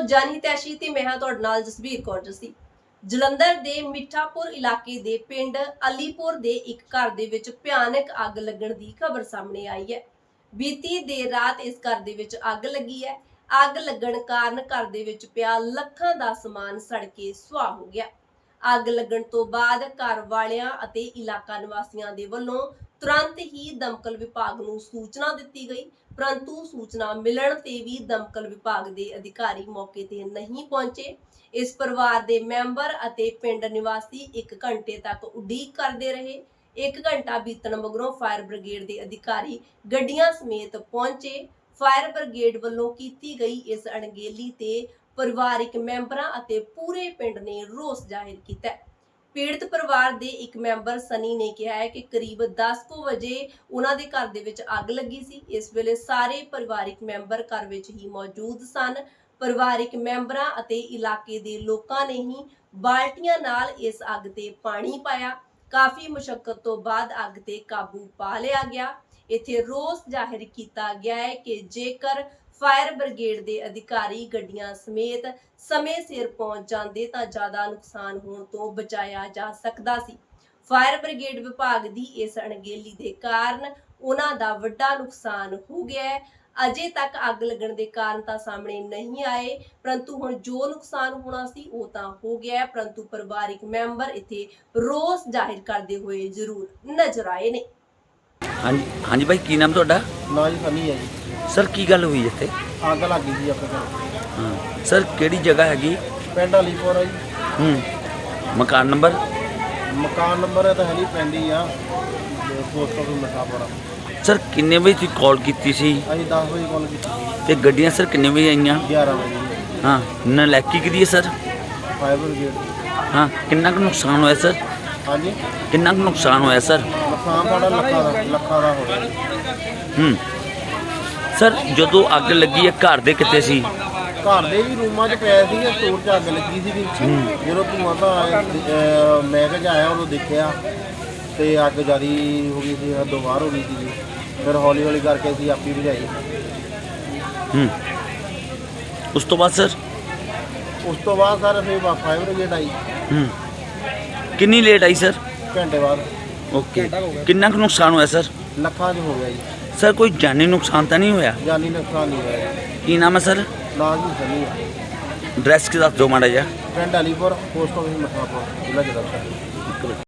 ਜਾਨੀ ਤੇ ਮੈਂ ਹਾਂ ਤੁਹਾਡੇ ਨਾਲ ਜਸਬੀਰ ਕੌਰ ਜਸੀ। ਜਲੰਧਰ ਦੇ ਮਿੱਠਾਪੁਰ ਇਲਾਕੇ ਦੇ ਪਿੰਡ ਅਲੀਪੁਰ ਦੇ ਇੱਕ ਘਰ ਦੇ ਵਿੱਚ ਭਿਆਨਕ ਅੱਗ ਲੱਗਣ ਦੀ ਖਬਰ ਸਾਹਮਣੇ ਆਈ ਹੈ। ਬੀਤੀ ਦੇਰ ਰਾਤ ਇਸ ਘਰ ਦੇ ਵਿੱਚ ਅੱਗ ਲੱਗੀ ਹੈ। ਅੱਗ ਲੱਗਣ ਕਾਰਨ ਘਰ ਦੇ ਵਿੱਚ ਪਿਆ ਲੱਖਾਂ ਦਾ ਸਮਾਨ ਸੜ ਕੇ ਸੁਆਹ ਹੋ ਗਿਆ। ਅੱਗ ਲੱਗਣ ਤੋਂ ਬਾਅਦ ਘਰ ਵਾਲਿਆਂ ਅਤੇ ਇਲਾਕਾ ਨਿਵਾਸੀਆਂ ਦੇ ਵੱਲੋਂ ਤੁਰੰਤ ਹੀ ਦਮਕਲ ਵਿਭਾਗ ਨੂੰ ਸੂਚਨਾ ਦਿੱਤੀ ਗਈ। ਪਰੰਤੂ ਸੂਚਨਾ ਮਿਲਣ ਤੇ ਵੀ ਦਮਕਲ ਵਿਭਾਗ ਦੇ ਅਧਿਕਾਰੀ ਮੌਕੇ ਤੇ ਨਹੀਂ ਪਹੁੰਚੇ। ਇਸ ਪਰਿਵਾਰ ਦੇ ਮੈਂਬਰ ਅਤੇ ਪਿੰਡ ਨਿਵਾਸੀ 1 ਘੰਟੇ ਤੱਕ ਉਡੀਕ ਕਰਦੇ ਰਹੇ। 1 ਘੰਟਾ ਬੀਤਣ ਮਗਰੋਂ ਫਾਇਰ ਬ੍ਰਿਗੇਡ ਦੇ ਅਧਿਕਾਰੀ ਗੱਡੀਆਂ ਸਮੇਤ ਪਹੁੰਚੇ। ਫਾਇਰ ਬ੍ਰਿਗੇਡ ਵੱਲੋਂ ਕੀਤੀ ਗਈ ਇਸ ਅਣਗਹਿਲੀ ਤੇ ਪਰਿਵਾਰਿਕ ਮੈਂਬਰਾਂ ਅਤੇ ਪੂਰੇ ਪਿੰਡ ਨੇ ਰੋਸ ਜ਼ਾਹਿਰ ਕੀਤਾ। ਪੀੜਤ ਪਰਿਵਾਰ ਦੇ ਇੱਕ ਮੈਂਬਰ ਸਨੀ ਨੇ ਕਿਹਾ ਹੈ ਕਿ ਕਰੀਬ 10 ਕੁ ਵਜੇ ਉਹਨਾਂ ਦੇ ਘਰ ਦੇ ਵਿੱਚ ਅੱਗ ਲੱਗੀ ਸੀ। ਇਸ ਵੇਲੇ ਸਾਰੇ ਪਰਿਵਾਰਿਕ ਮੈਂਬਰ ਘਰ ਵਿੱਚ ਹੀ ਮੌਜੂਦ ਸਨ। ਪਰਿਵਾਰਿਕ ਮੈਂਬਰਾਂ ਅਤੇ ਇਲਾਕੇ ਦੇ ਲੋਕਾਂ ਨੇ ਹੀ ਬਾਲਟੀਆਂ ਨਾਲ ਇਸ ਅੱਗ ਤੇ ਪਾਣੀ ਪਾਇਆ। ਕਾਫੀ ਮੁਸ਼ਕਲ ਤੋਂ ਬਾਅਦ ਅੱਗ ਤੇ ਕਾਬੂ ਪਾ ਲਿਆ ਗਿਆ। ਇੱਥੇ ਰੋਸ ਜ਼ਾਹਿਰ ਕੀਤਾ ਗਿਆ ਹੈ ਕਿ ਜੇਕਰ ਫਾਇਰ ਬ੍ਰਿਗੇਡ ਦੇ ਅਧਿਕਾਰੀ ਗੱਡੀਆਂ ਸਮੇਤ ਸਮੇਂ ਸਿਰ ਪਹੁੰਚ ਜਾਂਦੇ ਤਾਂ ਜ਼ਿਆਦਾ ਨੁਕਸਾਨ ਹੋਣ ਤੋਂ ਬਚਾਇਆ ਜਾ ਸਕਦਾ ਸੀ। ਫਾਇਰ ਬ੍ਰਿਗੇਡ ਵਿਭਾਗ ਦੀ ਇਸ ਅਣਗਹਿਲੀ ਦੇ ਕਾਰਨ ਉਹਨਾਂ ਦਾ ਵੱਡਾ ਨੁਕਸਾਨ ਹੋ ਗਿਆ ਹੈ। ਅਜੇ ਤੱਕ ਅੱਗ ਲੱਗਣ ਦੇ ਕਾਰਨ ਤਾਂ ਸਾਹਮਣੇ ਨਹੀਂ ਆਏ ਪਰੰਤੂ ਹੁਣ ਜੋ ਨੁਕਸਾਨ ਹੋਣਾ ਸੀ ਉਹ ਤਾਂ ਹੋ ਗਿਆ ਹੈ ਪਰੰਤੂ ਪਰਿਵਾਰਿਕ ਮੈਂਬਰ ਇੱਥੇ ਰੋਸ ਜ਼ਾਹਿਰ ਕਰਦੇ ਹੋਏ ਜ਼ਰੂਰ ਨਜ਼ਰ ਆਏ ਨੇ। ਹਾਂਜੀ ਹਾਂਜੀ ਭਾਈ ਕੀ ਨਾਮ ਤੁਹਾਡਾ? ਨਾ ਜੀ ਸਨੀ ਹੈ ਜੀ। ਸਰ ਕੀ ਗੱਲ ਹੋਈ ਇੱਥੇ? ਅੱਗ ਲੱਗੀ ਸੀ ਆਪਣੇ ਘਰ। ਹਾਂ। ਸਰ ਕਿਹੜੀ ਜਗ੍ਹਾ ਹੈਗੀ? ਪਿੰਡ ਅਲੀਪੁਰ ਹੈ ਜੀ। ਹੂੰ। ਮਕਾਨ ਨੰਬਰ? ਮਕਾਨ ਨੰਬਰ ਤਾਂ ਹੈ ਨਹੀਂ ਹੀ ਆ। ਪੋਸਟ ਆਫਿਸ ਮਠਾਪੁਰਾ ਸਰ ਕਿੰਨੇ ਵਜੇ ਤੁਸੀਂ ਕਾਲ ਕੀਤੀ ਸੀ? ਅਸੀਂ 10 ਵਜੇ ਕਾਲ ਕੀਤੀ ਸੀ। ਤੇ ਗੱਡੀਆਂ ਸਰ ਕਿੰਨੇ ਵਜੇ ਆਈਆਂ? 11 ਵਜੇ ਹਾਂ। ਨਲੈਕੀ ਕਿਹਦੀ ਹੈ ਸਰ? ਫਾਇਰ ਬ੍ਰਿਗੇਡ ਹਾਂ। ਕਿੰਨਾ ਕੁ ਨੁਕਸਾਨ ਹੋਇਆ ਸਰ? ਹਾਂਜੀ? ਕਿੰਨਾ ਕੁ ਨੁਕਸਾਨ ਹੋਇਆ ਸਰ? ਨੁਕਸਾਨ ਸਾਡਾ ਲੱਖਾਂ ਦਾ ਲੱਖਾਂ ਦਾ ਹੋ ਗਿਆ। ਹੂੰ। ਸਰ ਜਦੋਂ ਅੱਗ ਲੱਗੀ ਹੈ ਘਰ ਦੇ ਕਿੱਥੇ ਸੀ? ਘਰ ਦੇ ਵੀ ਰੂਮਾਂ 'ਚ ਪਏ ਸੀਗੇ ਸਟੋਰ 'ਚ ਅੱਗ ਲੱਗੀ ਸੀਗੀ। ਜਦੋਂ ਧੂਆਂ ਤਾਂ ਆਇਆ, ਅਹ, ਮੈਂ ਕਿਹਾ ਆਇਆ ਉਦੋਂ ਦੇਖਿਆ ਤੇ ਅੱਗ ਜਿਆਦੀ ਹੋ ਗਈ ਸੀ ਹੱਦੋਂ ਬਾਹਰ ਹੋ ਗਈ ਸੀ ਫਿਰ ਹੌਲੀ ਹੌਲੀ ਕਰਕੇ ਅਸੀਂ ਆਪੀ ਬੁਝਾਈ। ਹੂੰ। ਉਸ ਤੋਂ ਬਾਅਦ ਸਰ? ਉਸ ਤੋਂ ਬਾਅਦ ਸਰ ਫਿਰ ਫਾਇਰ ਬ੍ਰਿਗੇਡ ਆਈ। ਹੂੰ। ਕਿੰਨੀ ਲੇਟ ਆਈ ਸਰ? ਘੰਟੇ ਬਾਅਦ। ਓਕੇ। ਕਿੰਨਾ ਕੁ ਨੁਕਸਾਨ ਹੋਇਆ ਸਰ? ਲੱਖਾਂ 'ਚ ਹੋ ਗਿਆ ਜੀ। ਸਰ ਕੋਈ ਜਾਨੀ ਨੁਕਸਾਨ ਤਾਂ ਨਹੀਂ ਹੋਇਆ? ਜਾਨੀ ਨੁਕਸਾਨ ਨਹੀਂ ਹੋਇਆ। ਕੀ ਨਾਮ ਹੈ ਸਰ? ਨਾ ਜੀ ਸਨੀ ਆ। ਡਰੈਸ ਦੋ ਮਾੜਾ ਜਿਹਾ। ਪਿੰਡ ਅਲੀਪੁਰ ਪੋਸਟ ਆਫਿਸ ਮਠਾਪੁਰ ਜ਼ਿਲ੍ਹਾ ਜਲੰਧਰ।